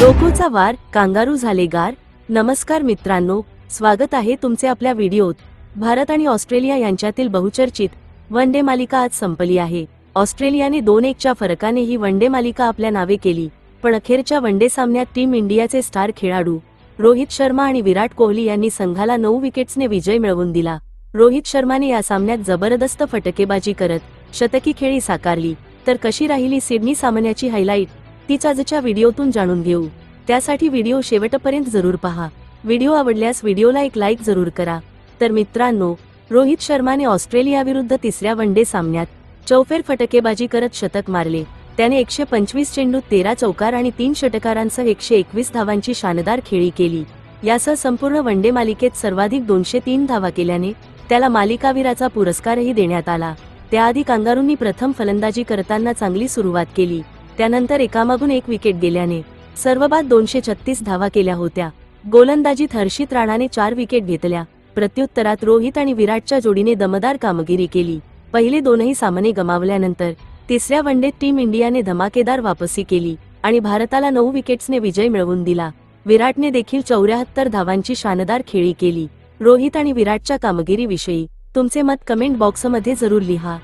रोकोचा वार कांगारू झाले गार. नमस्कार मित्रांनो स्वागत आहे तुमचे आपल्या व्हिडिओत. भारत आणि ऑस्ट्रेलिया यांच्यातील बहुचर्चित वन डे मालिका आज संपली आहे. ऑस्ट्रेलियाने दोन एकच्या फरकाने ही वन डे मालिका आपल्या नावे केली पण अखेरच्या वन डे सामन्यात टीम इंडियाचे स्टार खेळाडू रोहित शर्मा आणि विराट कोहली यांनी संघाला नऊ विकेट्सने विजय मिळवून दिला. रोहित शर्माने या सामन्यात जबरदस्त फटकेबाजी करत शतकी खेळी साकारली. तर कशी राहिली सिडनी सामन्याची हायलाईट? तीच आजच्या व्हिडिओतून जाणून घेऊ. त्यासाठी व्हिडिओ शेवटपर्यंत जरूर पहा. व्हिडिओ आवडल्यास व्हिडिओला एक लाईक जरूर करा. तर मित्रांनो रोहित शर्माने ऑस्ट्रेलियाविरुद्ध तिसऱ्या वन डे सामन्यात चौफेर फटकेबाजी करत शतक मारले. त्याने एकशे पंचवीस चेंडूत तेरा चौकार आणि तीन षटकारांसह एकशे एकवीस धावांची शानदार खेळी केली. यासह संपूर्ण वनडे मालिकेत सर्वाधिक दोनशे तीन धावा केल्याने त्याला मालिकावीराचा पुरस्कारही देण्यात आला. त्याआधी कांगारूंनी प्रथम फलंदाजी करताना चांगली सुरुवात केली. त्यानंतर एकामागून एक विकेट गेल्याने सर्वबाद दोनशे छत्तीस धावा केल्या होत्या. गोलंदाजीत हर्षित राणाने चार विकेट घेतल्या. प्रत्युत्तरात रोहित आणि विराटच्या जोडीने दमदार कामगिरी केली. पहिले दोनही सामने गमावल्यानंतर तिसऱ्या वनडेत टीम इंडियाने धमाकेदार वापसी केली आणि भारताला नऊ विकेट्सने विजय मिळवून दिला. विराटने देखील चौऱ्याहत्तर धावांची शानदार खेळी केली. रोहित आणि विराटच्या कामगिरीविषयी तुमचे मत कमेंट बॉक्समध्ये जरूर लिहा.